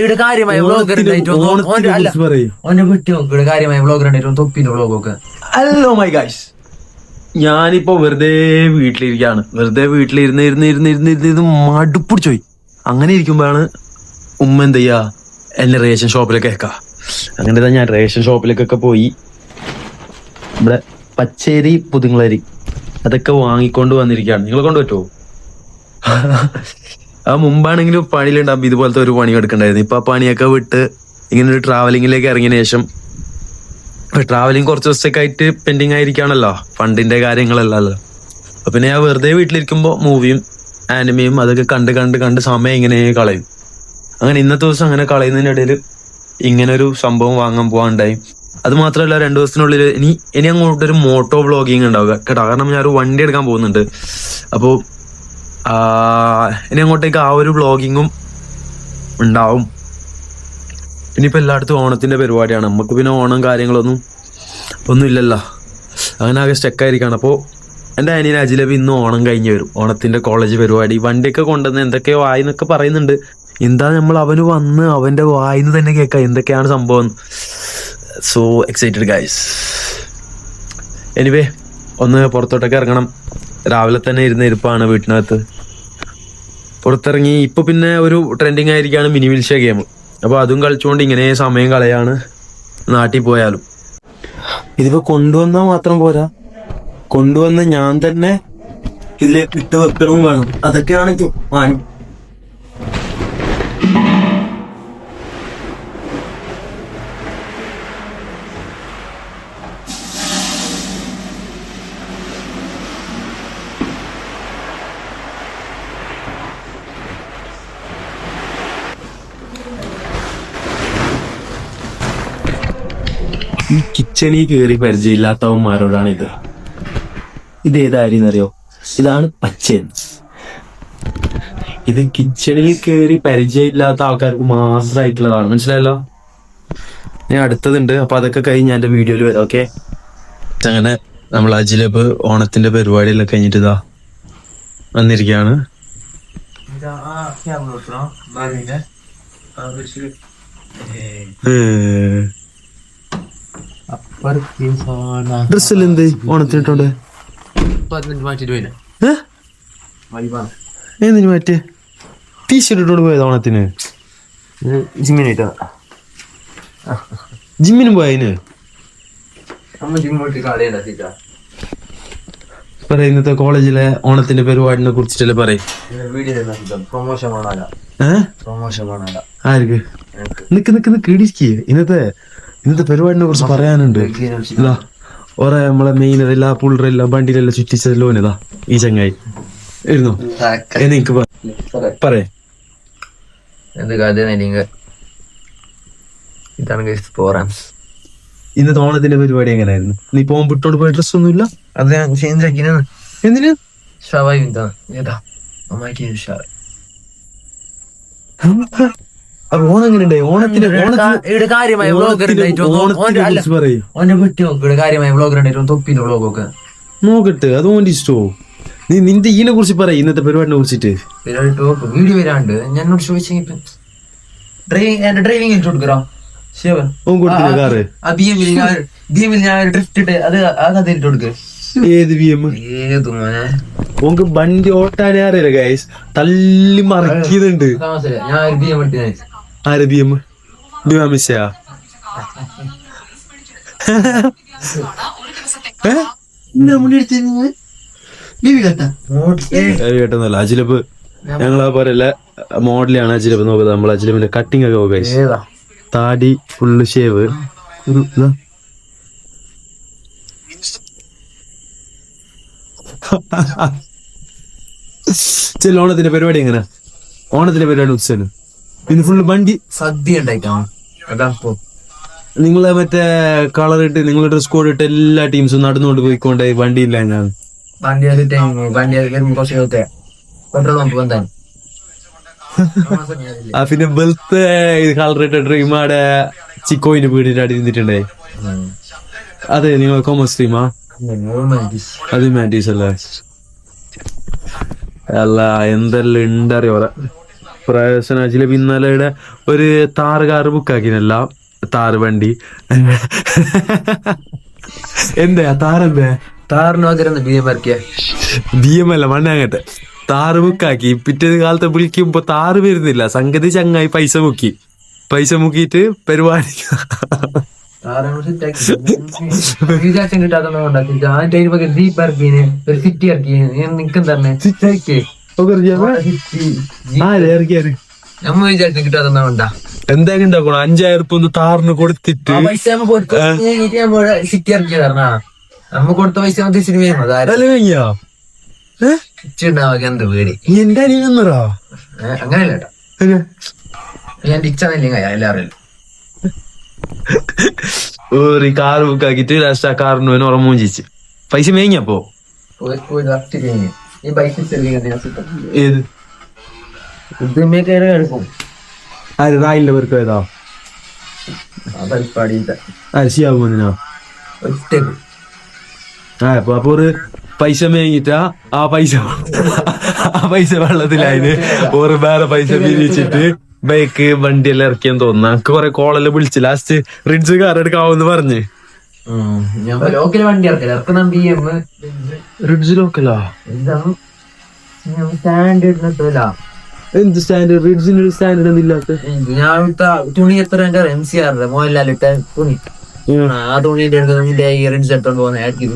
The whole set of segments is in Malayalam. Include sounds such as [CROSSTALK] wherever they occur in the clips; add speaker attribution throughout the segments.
Speaker 1: ഇവിടെ കാര്യമായ വ്ളോഗർ
Speaker 2: ഓണത്തിനെ കുറിച്ച് പറയ്.
Speaker 1: ഓനെ വിട്ടി നോക്ക് ഇവിടെ കാര്യമായ വ്ളോഗർ ഉണ്ടായിട്ട് തൊപ്പിന്റെ
Speaker 2: ഹലോ മൈ ഗായ്സ് ഞാനിപ്പോ വെറുതെ വീട്ടിലിരിക്കാണ്. വെറുതെ വീട്ടിലിരുന്ന് ഇരുന്ന് ഇരുന്ന് ഇരുന്ന് ഇരുന്ന് ഇരുന്ന് മടുപ്പിടിച്ചു പോയി. അങ്ങനെ ഇരിക്കുമ്പോഴാണ് ഉമ്മ എന്ത് ചെയ്യാ? എന്നെ റേഷൻ ഷോപ്പിലേക്ക് അയക്കാ. അങ്ങനെ ഞാൻ റേഷൻ ഷോപ്പിലേക്കൊക്കെ പോയി. ഇവിടെ പച്ചേരി പുതുങ്ങളരി അതൊക്കെ വാങ്ങിക്കൊണ്ട് വന്നിരിക്കുകയാണ്. നിങ്ങളെ കൊണ്ട് പറ്റുമോ ആ മുമ്പാണെങ്കിലും പണിയിലുണ്ടാകും ഇതുപോലത്തെ ഒരു പണി എടുക്കണ്ടായിരുന്നു. ഇപ്പൊ ആ പണിയൊക്കെ വിട്ട് ഇങ്ങനെ ഒരു ട്രാവലിംഗിലേക്ക് ഇറങ്ങിയ ശേഷം ട്രാവലിംഗ് കുറച്ച് ദിവസത്തേക്ക് ആയിട്ട് പെൻഡിങ് ആയിരിക്കുകയാണല്ലോ. ഫണ്ടിന്റെ കാര്യങ്ങളല്ലല്ലോ അപ്പൊ പിന്നെ ഞാൻ വെറുതെ വീട്ടിലിരിക്കുമ്പോൾ മൂവിയും ആനിമയും അതൊക്കെ കണ്ട് കണ്ട് കണ്ട് സമയം ഇങ്ങനെ കളയും. അങ്ങനെ ഇന്നത്തെ ദിവസം അങ്ങനെ കളയുന്നതിനിടയിൽ ഇങ്ങനെ ഒരു സംഭവം വാങ്ങാൻ പോകാണ്ടായി അത് മാത്രമല്ല രണ്ടു ദിവസത്തിനുള്ളിൽ ഇനി ഇനി അങ്ങോട്ടൊരു മോട്ടോ വ്ളോഗിങ് ഉണ്ടാവുക. കേട്ടോ? കാരണം ഞാൻ ഒരു വണ്ടി എടുക്കാൻ പോകുന്നുണ്ട്. അപ്പോൾ ഇനി അങ്ങോട്ടേക്ക് ആ ഒരു വ്ളോഗിങ്ങും ഉണ്ടാവും. ഇനിയിപ്പോൾ എല്ലായിടത്തും ഓണത്തിന്റെ പരിപാടിയാണ്. നമുക്ക് പിന്നെ ഓണം കാര്യങ്ങളൊന്നും ഒന്നും ഇല്ലല്ലോ അങ്ങനെ ആകെ സ്റ്റെക്കായിരിക്കാണ് അപ്പോൾ എന്റെ അനിയൻ അജിലബി ഇന്ന് ഓണം കഴിഞ്ഞ് വരും. ഓണത്തിന്റെ കോളേജ് പരിപാടി. വണ്ടിയൊക്കെ കൊണ്ടുവന്ന് എന്തൊക്കെയോ ആയിന്നൊക്കെ പറയുന്നുണ്ട്. എന്താ നമ്മൾ അവന് വന്ന് അവന്റെ വായിന്ന് തന്നെ കേൾക്കാം. എന്തൊക്കെയാണ് സംഭവം? സോ എക്സൈറ്റഡ് ഗൈസ് എനിവേ ഒന്ന് പുറത്തോട്ടൊക്കെ ഇറങ്ങണം. രാവിലെ തന്നെ ഇരുന്ന് ഇരിപ്പാണ് വീട്ടിനകത്ത്. പുറത്തിറങ്ങി ഇപ്പൊ പിന്നെ ഒരു ട്രെൻഡിങ് ആയിരിക്കാണ് മിനി വിൽഷ ഗെയിം. അപ്പൊ അതും കളിച്ചുകൊണ്ട് ഇങ്ങനെ സമയം കളയാണ് നാട്ടിൽ പോയാലും. ഇതിപ്പോ കൊണ്ടുവന്നാൽ മാത്രം പോരാ. കൊണ്ടുവന്ന് ഞാൻ തന്നെ ഇതിലേക്ക് ഇട്ട് വെക്കണം വേണം. അതൊക്കെയാണ് ഇത്. ഈ കിച്ചണിൽ കയറി പരിചയമില്ലാത്തവന്മാരോടാണ് ഇത് ഇത് ഏതായിരുന്നറിയോ ഇതാണ് പച്ചയൻ ഇത് കിച്ചണിൽ കയറി പരിചയമില്ലാത്ത ആൾക്കാർക്ക് മാത്രമായിട്ടുള്ളതാണ്. മനസ്സിലായല്ലോ? ഞാൻ അടുത്തതുണ്ട്. അപ്പൊ അതൊക്കെ കഴിഞ്ഞ് എന്റെ വീഡിയോയിൽ വരാം ഓക്കെ? അങ്ങനെ നമ്മൾ അജിലബ് ഓണത്തിന്റെ പരിപാടിയെല്ലാം കഴിഞ്ഞിട്ട് ഇതാ വന്നിരിക്കുകയാണ്. ഡ്രസ്സിൽ എന്ത് ഓണത്തിനിട്ടുണ്ട്? ഏതിന് മറ്റേ ടീഷർട്ട് ഇട്ടോണ്ട് പോയത് ഓണത്തിന്.
Speaker 1: ജിമ്മിനായിട്ടാ
Speaker 2: ജിമ്മിനും പോയതിന് പറ ഇന്നത്തെ കോളേജിലെ ഓണത്തിന്റെ പരിപാടിനെ കുറിച്ചിട്ടല്ലേ പറയും.
Speaker 1: പ്രൊമോഷൻ
Speaker 2: ആർക്ക്? നിക്ക് നിക്ക് നിക്ക് ഇടിക്കേ ഇന്നത്തെ ഇന്നത്തെ പരിപാടിനെ കുറിച്ച് പറയാനുണ്ട്. ഇതാ ഓറെ നമ്മളെ മെയിൻ എല്ലാ പുള്ളറെല്ലാം വണ്ടിയിലെല്ലാം ചുറ്റിച്ച ഇതാ ഈ ചങ്ങായി. ഇരുന്നു? എനിക്ക് പറയേ.
Speaker 1: എന്ത് കഥ നിങ്ങൾ ഇതാണ് പ്രോഗ്രാംസ്
Speaker 2: ഇന്നത്തെ ഓണത്തിന്റെ പരിപാടി എങ്ങനെയായിരുന്നു നീ പോകാൻ വിട്ടോണ്ട് പോയ ഡ്രസ് ഒന്നുമില്ല?
Speaker 1: അത് ഞാൻ ചേഞ്ച് ആക്കിനാണ്
Speaker 2: എന്തിന്?
Speaker 1: ഷവായി ഏതാ ഷവായി
Speaker 2: അപ്പൊ ഓണം എങ്ങനെയുണ്ടായി ഓണത്തിന് ഓണത്തിന്
Speaker 1: ഇവിടെ കാര്യമായ വ്ളോഗർ
Speaker 2: ഓണത്തിനെ കുറിച്ച് പറയും.
Speaker 1: ഓനെ വിട്ടി നോക്ക്. ഇവിടെ കാര്യമായ വ്ളോഗർ ഉണ്ടായിട്ട് തൊപ്പിന്റെ വ്ളോഗൊക്കെ
Speaker 2: നോക്കട്ടെ. അത് ഓന്റെ ഇഷ്ടമോ നീ നിന്റെ ഈനെ കുറിച്ച് പറ ഇന്നത്തെ പരിപാടിനെ കുറിച്ചിട്ട്.
Speaker 1: വീഡിയോ വരാണ്ട്. ഞാൻ എന്നോട് ചോദിച്ചെങ്കിൽ ഡ്രൈവിംഗ് എന്റെ ഡ്രൈവിംഗ് ഇട്ട് കൊടുക്കറോ ശിവൻ
Speaker 2: ഓൻ കാറ്?
Speaker 1: ആ ബി എമ്മിൽ ഞാൻ ബി എമ്മിൽ ഞാൻ ഡ്രിഫ്റ്റ് ഇട്ട് അത് ആ കഥ ഇട്ട്
Speaker 2: ഏത് ബി എം?
Speaker 1: ഏത് മോനെ?
Speaker 2: ബണ്ടി വണ്ടി ഓട്ടാനേ അറിയില്ല ഗൈസ് തല്ലി മറക്കിയതുണ്ട്.
Speaker 1: ഞാൻ ബി എം ഇട്ട്
Speaker 2: ആര് ബി എം ബിമാമിശയാ കേട്ടൊന്നല്ല അജിലപ്പ് ഞങ്ങൾ ആ മോഡലാണ് അജിലബ്. നോക്കുന്നത് നമ്മൾ അജിലബിന്റെ കട്ടിങ് ഒക്കെ നോക്കാം
Speaker 1: ഏതാ?
Speaker 2: താടി ഫുള്ള് ഷേവ് ഒരു [LAUGHS] ഓണത്തിന്റെ പരിപാടി എങ്ങനെ? ഓണത്തിന്റെ പരിപാടി ഉത്സവം പിന്നെ ഫുള്ള് വണ്ടി
Speaker 1: സദ്യ ഉണ്ടായിട്ടാണ് അതാ
Speaker 2: നിങ്ങളെ മറ്റേ കളർ ഇട്ട് നിങ്ങൾ ഡ്രസ് കോഡ് ഇട്ട് എല്ലാ ടീംസും നടന്നുകൊണ്ട് പോയിക്കൊണ്ട്
Speaker 1: വണ്ടി ഇല്ല
Speaker 2: ഞാൻ പിന്നെ ബെൽത്ത് കളർ ഇട്ട ഡ്രീമാടെ ചിക്കോയിന് വീടിന്റെ അടി നിന്നിട്ടുണ്ടേ. അതെ നിങ്ങൾ കോമേഴ്സ് ടീമാ അത് മാറ്റീസ് അല്ലേ? അല്ല എന്തെല്ലാം ഉണ്ടറിയോ? പ്രവേശനാച്ചിൽ പിന്നാലയുടെ ഒരു താറ് കാറ് ബുക്കാക്കിനല്ല താറ് വണ്ടി എന്താ താറെന്താ?
Speaker 1: താറിന് പകരം ബി എം ഇറക്കിയ
Speaker 2: ബി എം അല്ല മണ്ണാങ്ങട്ടെ താറ് ബുക്കാക്കി പിറ്റേ കാലത്ത് വിളിക്കുമ്പോ താറ് വരുന്നില്ല. സംഗതി ചങ്ങായി പൈസ മുക്കി. പൈസ മുക്കിയിട്ട് പരിപാടി.
Speaker 1: കിട്ടാത്തോണ്ടാക്കി ഒരു സിറ്റി ഇറക്കി നിക്കും തന്നെ നമ്മ വിചാരിച്ചു
Speaker 2: അഞ്ചായിരം ഉറുപ്പ താറിന് കൊടുത്തിട്ട്.
Speaker 1: സിറ്റി നമ്മ കൊടുത്ത പൈസ
Speaker 2: ഒരു കാർ ബുക്കാക്കിട്ട് ലാസ്റ്റ് ആ കാറിന് ഓർമ്മ ചിച്ച് പൈസ മേങ്ങിയപ്പോ പോയി പോയി കറക്റ്റ് കഴിഞ്ഞു
Speaker 1: ഈ ബൈക്ക്
Speaker 2: ഏത്?
Speaker 1: ഇതുമേ കയറി കിടക്കും
Speaker 2: ആര് റായിന്റെ പേർക്ക് ഏതാ
Speaker 1: ഒറ്റയ്ക്ക്.
Speaker 2: ആ അപ്പൊ അപ്പൊ ഒരു പൈസ മേങ്ങിട്ടാ ആ പൈസ ആ പൈസ വെള്ളത്തിലായത്. ഒരു വേറെ പൈസ പിരിച്ചിട്ട് ബൈക്ക് വണ്ടിയെല്ലാം ഇറക്കിയെന്ന് തോന്നുന്നു. എനിക്ക് കൊറേ കോളെല്ലാം വിളിച്ച് ലാസ്റ്റ് റിഡ്സ് കാർ എടുക്കാവെന്ന് പറഞ്ഞ്.
Speaker 1: ഞാൻ ലോക്കൽ വണ്ടി ഇറക്കില്ല ഇറക്കുന്ന ബി എം
Speaker 2: റിഡ്സ് ലോക്കലാ?
Speaker 1: സ്റ്റാൻഡേർഡ്
Speaker 2: എന്ത് സ്റ്റാൻഡേർഡ് ഒരു സ്റ്റാൻഡേർഡ്
Speaker 1: ഞാൻ ഇവിടുത്തെ തുണി എത്ര എം സി ആറിന്റെ മോഹൻലാലിട്ട തുണി. ആ. തുണിന്റെ എടുക്കുന്ന ഈ റെഡ്സ് എടുത്തോണ്ട് പോകുന്ന ആയിരിക്കും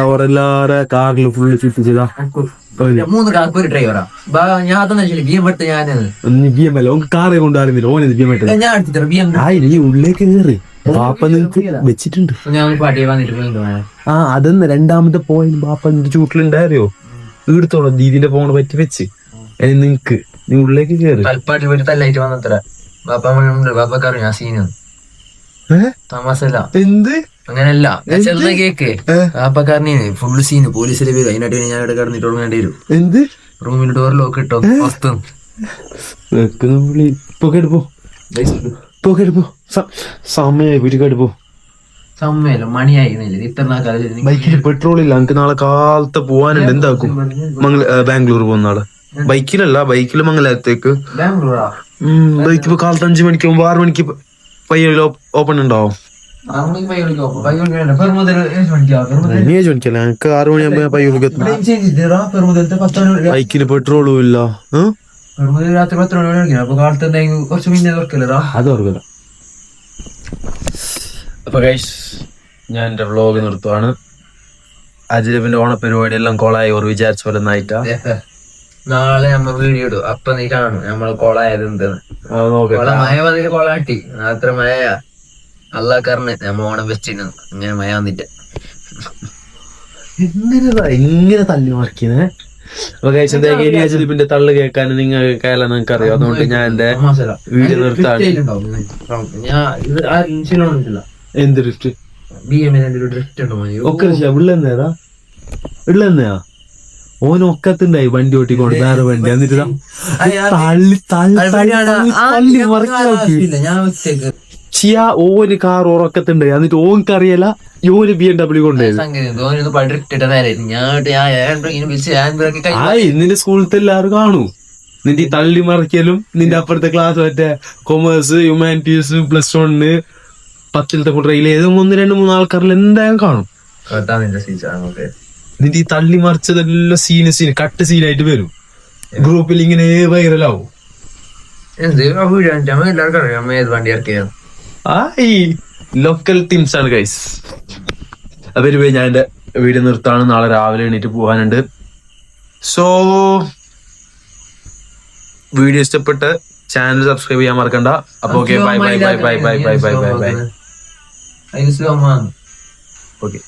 Speaker 2: അവരെല്ലാരെ കാറിൽ ഫുള്ള് ചുറ്റിച്ചതാ
Speaker 1: മൂന്ന് കാർക്ക് ഒരു ഡ്രൈവറാ ഞാൻ അതൊന്നും ശരി ബി എം എടുത്ത് ഞാനത്.
Speaker 2: ബി എം അല്ല. ഓൻ കാറെ കൊണ്ടുവരുന്നില്ല ഓനത് ബി എം ആയിട്ട്
Speaker 1: ഞാൻ എടുത്തിട്ട് ബി എം
Speaker 2: ആ നീ ഉള്ളിലേക്ക് കയറി പാപ്പ നിനക്ക് വെച്ചിട്ടുണ്ട്.
Speaker 1: ഞാൻ ഒരു വന്നിട്ട് പോയി
Speaker 2: ആ അതെന്ന് രണ്ടാമത്തെ പോയിന്റ് ബാപ്പ നിന്റെ ചൂട്ടിലുണ്ടായോ ഈടത്തോളം ദീദിന്റെ ഫോൺ പറ്റി വെച്ച്. നിനക്ക് നീ ഉള്ളിലേക്ക് കേറി.
Speaker 1: തൽപ്പാട്ടിൽ പോയിട്ട് തല്ലായിട്ട് വന്നത്ര. ബാപ്പ ബാപ്പക്കാരും ഞാൻ സീന് തമാസല്ല
Speaker 2: എന്ത്?
Speaker 1: അങ്ങനല്ല ഞാൻ ചെറുത കേക്ക്? ബാപ്പക്കാരനെ ഫുള്ള് സീന് പോലീസിലെ പേര് അതിനായിട്ട് ഞാൻ ഇവിടെ കിടന്നിട്ട് ഉറങ്ങേണ്ടി വരും.
Speaker 2: എന്ത്?
Speaker 1: റൂമിൽ ഡോർ ലോക്ക് ഇട്ടോ. വസ്തു
Speaker 2: ഇപ്പൊ കേടുപ്പോ കേടുപ്പോ സമയായി വീട്ടിൽ പോ.
Speaker 1: സമയല്ലോ മണിയായി ഇത്ര
Speaker 2: ബൈക്കിൽ പെട്രോൾ ഇല്ല എനിക്ക് നാളെ കാലത്ത് പോവാനുണ്ട്. എന്താക്കും? ബാംഗ്ലൂർ പോകുന്ന നാളെ ബൈക്കിലല്ല ബൈക്കിൽ
Speaker 1: മംഗലത്തേക്ക്
Speaker 2: ബൈക്ക് ഇപ്പൊ കാലത്ത് അഞ്ചു മണിക്ക് പോകുമ്പോ ആറ് മണിക്ക് പയ്യ ഓപ്പൺ. ഉണ്ടാവും എനിക്ക് ആറ് മണിയാകുമ്പോ പയ്യൂർക്ക് ബൈക്കിന് പെട്രോളും ഇല്ല?
Speaker 1: രാത്രി പത്ത് മണി വരെ അപ്പൊ കാലത്ത് എന്തെങ്കിലും കുറച്ച് മുന്നേ തുറക്കല്ലടാ
Speaker 2: അത് ഓർക്കില്ല അപ്പൊ ഗൈസ് ഞാൻ എന്റെ വ്ളോഗ് നിർത്തുവാണ്. അജിലബിന്റെ ഓണപരിപാടി എല്ലാം കോളായി ഓർ വിചാരിച്ച പോലെ നായിട്ടാ
Speaker 1: നാളെ നമ്മ വീഡിയോ ഇടും. അപ്പൊ നീ കാണും നമ്മൾ കോളായത് എന്തെന്ന്. കൊള മഴ വന്നിട്ട് കോളാട്ടി. അത്ര മഴ അല്ലാ കറിന് നമ്മ ഓണം വെച്ചിരുന്നു. ഇങ്ങനെ മഴ വന്നിട്ട്.
Speaker 2: എങ്ങനെ ഇങ്ങനെ തല്ലി മറിക്കുന്നേ? അപ്പൊ ഇനി തള്ളു കേൾക്കാൻ നിങ്ങൾ കേരളം നിങ്ങൾക്ക് അറിയാം അതുകൊണ്ട് ഞാൻ എന്റെ വീട് നിർത്താണ്
Speaker 1: ഞാൻ ഇത് ആ ഇൻഷുറൻസ്
Speaker 2: എന്ത് ഡ്രിഫ്റ്റ് ഒക്കെ ഉള്ളെന്നേതാ ഉള്ളെന്നയാ ഓൻ ഒക്കത്തുണ്ടായി വണ്ടി ഓട്ടിക്കൊണ്ട്. വേറെ വണ്ടി. എന്നിട്ട് തള്ളി തള്ളി തള്ളി തള്ളി ചിയാ ഓന് കാർ ഉറക്കത്തിണ്ട്. എന്നിട്ട് ഓൻക്ക് അറിയല യോന് ബി എം ഡബ്ല്യു കൊണ്ടുപോയത് ആയി നിന്റെ സ്കൂളിലത്തെ എല്ലാവരും കാണൂ. നിന്റെ ഈ തള്ളി മറിക്കലും നിന്റെ അപ്പുറത്തെ ക്ലാസ് മറ്റേ കൊമേഴ്സ് ഹ്യൂമാനിറ്റീസ് പ്ലസ് വണ്ണ് പത്തിലത്തെ കുട്ടിയിൽ ഏതും ഒന്ന് രണ്ട് മൂന്ന് ആൾക്കാരിൽ എന്തായാലും കാണും.
Speaker 1: നിന്റെ
Speaker 2: ഈ തള്ളി മറിച്ചതെല്ലാം സീന് സീന് കട്ട് സീനായിട്ട് വരും. ഗ്രൂപ്പിൽ ഇങ്ങനെ വൈറലാവും
Speaker 1: എന്ത്? ആ എല്ലാവർക്കും അറിയാം. ഏത് വണ്ടി ഇറക്കിയത്?
Speaker 2: ആ ഈ ലോക്കൽ ടീംസ് ആണ് ഗൈസ് അപ്പൊ പോയി ഞാൻ എന്റെ വീട് നിർത്താണ് നാളെ രാവിലെ എണീറ്റ് പോകാനുണ്ട്. സോ വീഡിയോ ഇഷ്ടപ്പെട്ട് ചാനൽ സബ്സ്ക്രൈബ് ചെയ്യാൻ മറക്കണ്ട. അപ്പൊ okay bye bye bye bye bye bye bye bye bye okay